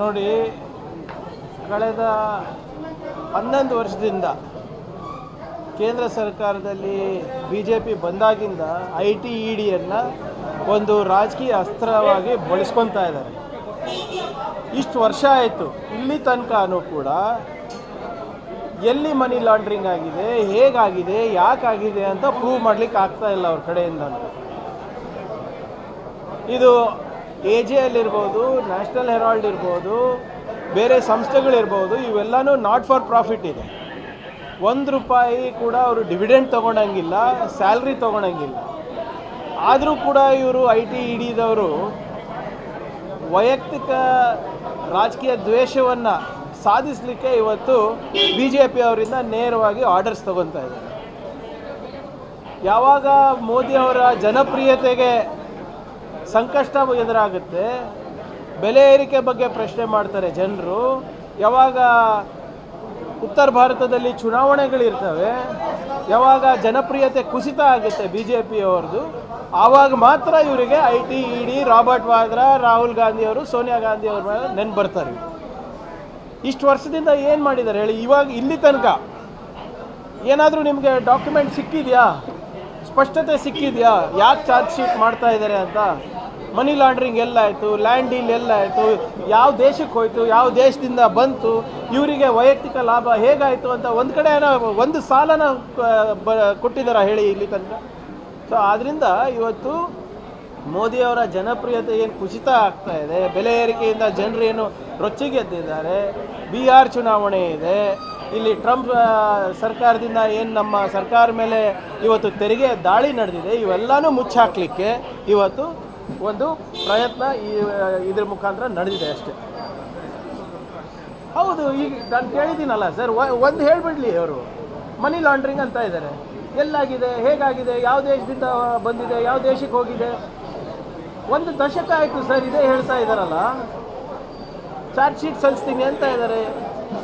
ನೋಡಿ, ಕಳೆದ ಹನ್ನೊಂದು ವರ್ಷದಿಂದ ಕೇಂದ್ರ ಸರ್ಕಾರದಲ್ಲಿ ಬಿ ಜೆ ಪಿ ಬಂದಾಗಿಂದ ಐ ಟಿ ಇ ಡಿಯನ್ನು ಒಂದು ರಾಜಕೀಯ ಅಸ್ತ್ರವಾಗಿ ಬಳಸ್ಕೊತಾ ಇದ್ದಾರೆ. ಇಷ್ಟು ವರ್ಷ ಆಯಿತು. ಇಲ್ಲಿ ತನಕನೂ ಕೂಡ ಎಲ್ಲಿ ಮನಿ ಲಾಂಡ್ರಿಂಗ್ ಆಗಿದೆ, ಹೇಗಾಗಿದೆ, ಯಾಕಾಗಿದೆ ಅಂತ ಪ್ರೂವ್ ಮಾಡ್ಲಿಕ್ಕೆ ಆಗ್ತಾ ಇಲ್ಲ ಅವ್ರ ಕಡೆಯಿಂದ ಇದು ಎ ಜೆ ಎಲ್ ಇರ್ಬೋದು ನ್ಯಾಷನಲ್ ಹೆರಾಲ್ಡ್ ಇರ್ಬೋದು, ಬೇರೆ ಸಂಸ್ಥೆಗಳಿರ್ಬೋದು, ಇವೆಲ್ಲನೂ ನಾಟ್ ಫಾರ್ ಪ್ರಾಫಿಟ್ ಇದೆ. ಒಂದು ರೂಪಾಯಿ ಕೂಡ ಅವರು ಡಿವಿಡೆಂಡ್ ತೊಗೊಳಂಗಿಲ್ಲ ಸ್ಯಾಲ್ರಿ ತೊಗೊಳಂಗಿಲ್ಲ ಆದರೂ ಕೂಡ ಇವರು ಐ ಟಿ ಇಡಿದವರು ವೈಯಕ್ತಿಕ ರಾಜಕೀಯ ದ್ವೇಷವನ್ನು ಸಾಧಿಸಲಿಕ್ಕೆ ಇವತ್ತು ಬಿ ಜೆ ಪಿ ಅವರಿಂದ ನೇರವಾಗಿ ಆರ್ಡರ್ಸ್ ತಗೊತಾ ಇದ್ದಾರೆ. ಯಾವಾಗ ಮೋದಿ ಅವರ ಜನಪ್ರಿಯತೆಗೆ ಸಂಕಷ್ಟ ಎದುರಾಗುತ್ತೆ. ಬೆಲೆ ಏರಿಕೆ ಬಗ್ಗೆ ಪ್ರಶ್ನೆ ಮಾಡ್ತಾರೆ ಜನರು. ಯಾವಾಗ ಉತ್ತರ ಭಾರತದಲ್ಲಿ ಚುನಾವಣೆಗಳಿರ್ತವೆ, ಯಾವಾಗ ಜನಪ್ರಿಯತೆ ಕುಸಿತ ಆಗುತ್ತೆ ಬಿ ಜೆ ಪಿಯವ್ರದ್ದು ಆವಾಗ ಮಾತ್ರ ಇವರಿಗೆ I T, E D, Robert Vadra, Rahul Gandhi ಅವರು ಸೋನಿಯಾ ಗಾಂಧಿ ಅವ್ರ ಮೇಲೆ ನೆನ್ಪು ಬರ್ತಾರೆ ಇಷ್ಟು ವರ್ಷದಿಂದ ಏನು ಮಾಡಿದ್ದಾರೆ ಹೇಳಿ? ಇವಾಗ ಇಲ್ಲಿ ತನಕ ಏನಾದರೂ ನಿಮಗೆ ಡಾಕ್ಯುಮೆಂಟ್ ಸಿಕ್ಕಿದೆಯಾ? ಸ್ಪಷ್ಟತೆ ಸಿಕ್ಕಿದೆಯಾ? ಯಾಕೆ ಚಾರ್ಜ್ ಶೀಟ್ ಮಾಡ್ತಾ ಇದ್ದಾರೆ ಅಂತ? ಮನಿ ಲಾಂಡ್ರಿಂಗ್ ಎಲ್ಲಾಯಿತು ಲ್ಯಾಂಡ್ ಡೀಲ್ ಎಲ್ಲಾಯಿತು, ಯಾವ ದೇಶಕ್ಕೆ ಹೋಯಿತು, ಯಾವ ದೇಶದಿಂದ ಬಂತು, ಇವರಿಗೆ ವೈಯಕ್ತಿಕ ಲಾಭ ಹೇಗಾಯಿತು ಅಂತ ಒಂದು ಕಡೆ ಒಂದು ಸಾಲನ ಕೊಟ್ಟಿದ್ದಾರಾ ಹೇಳಿ ಇಲ್ಲಿ ತನಕ. ಸೊ ಆದ್ದರಿಂದ ಇವತ್ತು ಮೋದಿಯವರ ಜನಪ್ರಿಯತೆ ಏನು ಕುಸಿತ ಆಗ್ತಾ ಇದೆ, ಬೆಲೆ ಏರಿಕೆಯಿಂದ ಜನರು ಏನು ರೊಚ್ಚಿಗೆದ್ದಿದ್ದಾರೆ ಆರ್ ಚುನಾವಣೆ ಇದೆ, ಇಲ್ಲಿ ಟ್ರಂಪ್ ಸರ್ಕಾರದಿಂದ ಏನು ನಮ್ಮ ಸರ್ಕಾರ ಮೇಲೆ ಇವತ್ತು ತೆರಿಗೆ ದಾಳಿ ನಡೆದಿದೆ, ಇವೆಲ್ಲನೂ ಮುಚ್ಚಾಕ್ಲಿಕ್ಕೆ ಇವತ್ತು ಒಂದು ಪ್ರಯತ್ನ ಈ ಇದ್ರ ಮುಖಾಂತರ ನಡೆದಿದೆ ಅಷ್ಟೇ. ಹೌದು, ಈಗ ನಾನು ಕೇಳಿದ್ದೀನಲ್ಲ ಸರ್ ಒಂದು ಹೇಳ್ಬಿಡ್ಲಿ ಅವರು, ಮನಿ ಲಾಂಡ್ರಿಂಗ್ ಅಂತ ಇದ್ದಾರೆ. ಎಲ್ಲಾಗಿದೆ, ಹೇಗಾಗಿದೆ, ಯಾವ ದೇಶದಿಂದ ಬಂದಿದೆ, ಯಾವ ದೇಶಕ್ಕೆ ಹೋಗಿದೆ? ಒಂದು ದಶಕ ಆಯಿತು ಸರ್, ಇದೇ ಹೇಳ್ತಾ ಇದ್ದಾರಲ್ಲ. ಚಾರ್ಜ್ ಶೀಟ್ ಸಲ್ಲಿಸ್ತೀನಿ ಅಂತ ಇದ್ದಾರೆ.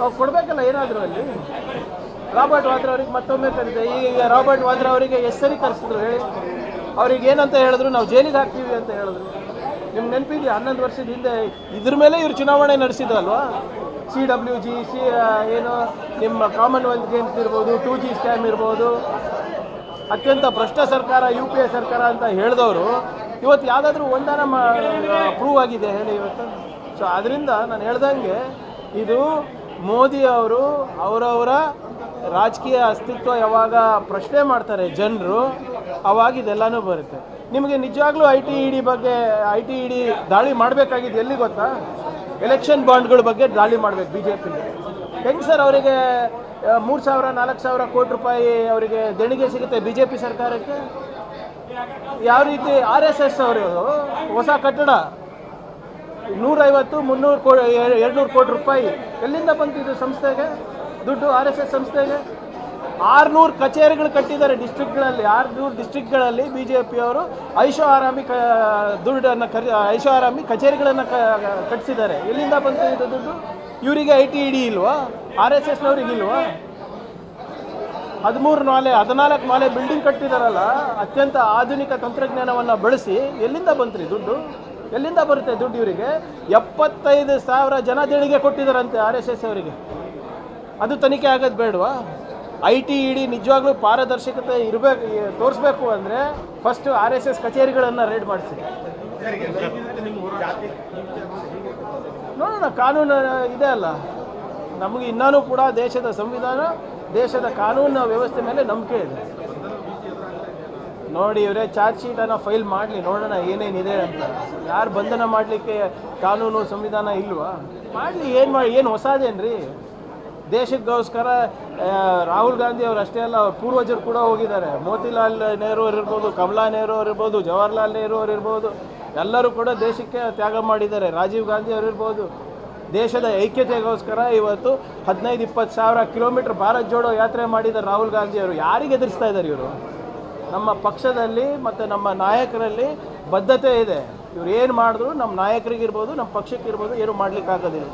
ಅವ್ರು ಕೊಡಬೇಕಲ್ಲ ಏನಾದರೂ ಅಲ್ಲಿ? ರಾಬರ್ಟ್ ವಾದ್ರ ಅವ್ರಿಗೆ ಮತ್ತೊಮ್ಮೆ ಕರೆದಿದೆ ಈಗ ರಾಬರ್ಟ್ ವಾದ್ರ ಅವರಿಗೆ ಎಷ್ಟು ಸರಿ ಕರೆಸಿದ್ರು. ಹೇಳಿ. ಅವ್ರಿಗೆ ಏನಂತ ಹೇಳಿದ್ರು, ನಾವು ಜೈಲಿಗೆ ಹಾಕ್ತೀವಿ ಅಂತ ಹೇಳಿದ್ರು. ನಿಮ್ಗೆ ನೆನಪಿದೆ ಹನ್ನೊಂದು ವರ್ಷದ ಹಿಂದೆ ಇದ್ರ ಮೇಲೆ ಇವ್ರು ಚುನಾವಣೆ ನಡೆಸಿದ್ರಲ್ವಾ ಸಿ ಡಬ್ಲ್ಯೂ ಜಿ ಸಿ ಏನು, ನಿಮ್ಮ ಕಾಮನ್ವೆಲ್ತ್ ಗೇಮ್ಸ್ ಇರ್ಬೋದು ಟು ಜಿ ಸ್ಕ್ಯಾಮ್ ಇರ್ಬೋದು. ಅತ್ಯಂತ ಭ್ರಷ್ಟ ಸರ್ಕಾರ ಯು ಪಿ ಎ ಸರ್ಕಾರ ಅಂತ ಹೇಳಿದವರು. ಇವತ್ತು ಯಾವುದಾದ್ರೂ ಒಂದಾನ ಪ್ರೂವ್ ಆಗಿದೆ ಹೇಳಿ ಇವತ್ತು. ಸೊ ಅದರಿಂದ ನಾನು ಹೇಳ್ದಂಗೆ ಇದು ಮೋದಿ ಅವರು ಅವರವರ ರಾಜಕೀಯ ಅಸ್ತಿತ್ವ ಯಾವಾಗ ಪ್ರಶ್ನೆ ಮಾಡ್ತಾರೆ ಜನರು, ಅವಾಗ ಇದೆಲ್ಲನೂ ಬರುತ್ತೆ. ನಿಮಗೆ ನಿಜವಾಗ್ಲೂ ಐ ಟಿ ಇ ಡಿ ಬಗ್ಗೆ ಐ ಟಿ ಇ ಡಿ ದಾಳಿ ಮಾಡಬೇಕಾಗಿದ್ದು ಎಲ್ಲಿ ಗೊತ್ತಾ? ಎಲೆಕ್ಷನ್ ಬಾಂಡ್ಗಳ ಬಗ್ಗೆ ದಾಳಿ ಮಾಡಬೇಕು ಬಿ ಜೆ ಪಿ ಹೆಂಗೆ ಸರ್ ಅವರಿಗೆ, ಮೂರು ಸಾವಿರ, ನಾಲ್ಕು ಸಾವಿರ ಕೋಟಿ ರೂಪಾಯಿ ಅವರಿಗೆ ದೇಣಿಗೆ ಸಿಗುತ್ತೆ ಬಿ ಜೆ ಪಿ ಸರ್ಕಾರಕ್ಕೆ? ಯಾವ ರೀತಿ ಆರ್ ಎಸ್ ಎಸ್ ಅವರು ಹೊಸ ಕಟ್ಟಡ. ನೂರೈವತ್ತು, ಮುನ್ನೂರು ಕೋ ಎರಡುನೂರು ಕೋಟಿ ರೂಪಾಯಿ. ಎಲ್ಲಿಂದ ಬಂತಿದ್ದು ಸಂಸ್ಥೆಗೆ? ದುಡ್ಡು ಆರ್ ಎಸ್ ಎಸ್ ಸಂಸ್ಥೆಗೆ? ಆರುನೂರು ಕಚೇರಿಗಳು ಕಟ್ಟಿದ್ದಾರೆ ಡಿಸ್ಟ್ರಿಕ್ಟ್ಗಳಲ್ಲಿ. ಆರುನೂರು ಡಿಸ್ಟ್ರಿಕ್ಟ್ಗಳಲ್ಲಿ ಬಿ ಜೆ ಪಿಯವರು ಐಶೋ ಆರಾಮಿ ಕ ದುಡ್ಡನ್ನು ಕರಿ ಐಶೋ ಆರಾಮಿ ಕಚೇರಿಗಳನ್ನು ಕಟ್ಟಿಸಿದ್ದಾರೆ. ಎಲ್ಲಿಂದ ಬಂತು ಇದು ದುಡ್ಡು? ಇವರಿಗೆ ಐ ಟಿ ಇ ಡಿ ಇಲ್ವಾ? ಆರ್ ಎಸ್ ಎಸ್ನವ್ರಿಗೆ ಇಲ್ವಾ? ಹದಿಮೂರು ನಾಲೆ ಹದಿನಾಲ್ಕು ನಾಲೆ ಬಿಲ್ಡಿಂಗ್ ಕಟ್ಟಿದಾರಲ್ಲ, ಅತ್ಯಂತ ಆಧುನಿಕ ತಂತ್ರಜ್ಞಾನವನ್ನು ಬಳಸಿ ಎಲ್ಲಿಂದ ಬಂತ್ರಿ ದುಡ್ಡು? ಎಲ್ಲಿಂದ ಬರುತ್ತೆ ದುಡ್ಡು ಇವರಿಗೆ? ಎಪ್ಪತ್ತೈದು ಸಾವಿರ ಜನ ದೇಣಿಗೆ ಕೊಟ್ಟಿದ್ದಾರಂತೆ ಆರ್ ಎಸ್ ಎಸ್ ಅವರಿಗೆ. ಅದು ತನಿಖೆ ಆಗೋದು ಬೇಡವಾ? ಐ ಟಿ ಇ ಡಿ ನಿಜವಾಗ್ಲೂ ಪಾರದರ್ಶಕತೆ ಇರಬೇಕು ತೋರಿಸ್ಬೇಕು ಅಂದರೆ ಫಸ್ಟ್ ಆರ್ ಎಸ್ ಎಸ್ ಕಚೇರಿಗಳನ್ನು ರೈಡ್ ಮಾಡಿಸಿ. ನೋಡೋಣ, ಕಾನೂನು ಇದೆ ಅಲ್ಲ. ನಮಗೆ ಇನ್ನೂ ಕೂಡ ದೇಶದ ಸಂವಿಧಾನ ದೇಶದ ಕಾನೂನಿನ ವ್ಯವಸ್ಥೆ ಮೇಲೆ ನಂಬಿಕೆ ಇದೆ. ನೋಡಿ, ಇವರೇ ಚಾರ್ಜ್ ಶೀಟನ್ನು ಫೈಲ್ ಮಾಡಲಿ, ನೋಡೋಣ ಏನೇನಿದೆ ಅಂತ. ಯಾರು ಬಂಧನ ಮಾಡಲಿಕ್ಕೆ ಕಾನೂನು, ಸಂವಿಧಾನ ಇಲ್ವಾ? ಮಾಡಲಿ, ಏನು ಮಾಡಿ ಏನು ಹೊಸದೇನ್ರಿ? ದೇಶಕ್ಕೋಸ್ಕರ ರಾಹುಲ್ ಗಾಂಧಿ ಅವರು ಅಷ್ಟೇ ಅಲ್ಲ, ಅವ್ರ ಪೂರ್ವಜರು ಕೂಡ ಹೋಗಿದ್ದಾರೆ. ಮೋತಿಲಾಲ್ ನೆಹರು ಅವ್ರು ಇರ್ಬೋದು, ಕಮಲಾ ನೆಹರು ಅವ್ರು ಇರ್ಬೋದು, ಜವಾಹರ್ಲಾಲ್ ನೆಹರು ಅವ್ರು ಇರ್ಬೋದು, ಎಲ್ಲರೂ ಕೂಡ ದೇಶಕ್ಕೆ ತ್ಯಾಗ ಮಾಡಿದ್ದಾರೆ. ರಾಜೀವ್ ಗಾಂಧಿ ಅವರು ಇರ್ಬೋದು. ದೇಶದ ಐಕ್ಯತೆಗೋಸ್ಕರ ಇವತ್ತು ಹದಿನೈದು, ಇಪ್ಪತ್ತು ಸಾವಿರ ಕಿಲೋಮೀಟರ್ ಭಾರತ್ ಜೋಡೋ ಯಾತ್ರೆ ಮಾಡಿದ ರಾಹುಲ್ ಗಾಂಧಿ ಅವರು. ಯಾರಿಗೆ ಎದುರಿಸ್ತಾ ಇದ್ದಾರೆ ಇವರು? ನಮ್ಮ ಪಕ್ಷದಲ್ಲಿ ಮತ್ತು ನಮ್ಮ ನಾಯಕರಲ್ಲಿ ಬದ್ಧತೆ ಇದೆ. ಇವ್ರು ಏನು ಮಾಡಿದ್ರು? ನಮ್ಮ ನಾಯಕರಿಗಿರ್ಬೋದು ನಮ್ಮ ಪಕ್ಷಕ್ಕಿರ್ಬೋದು ಏನು ಮಾಡ್ಲಿಕ್ಕಾಗೋದಿಲ್ಲ.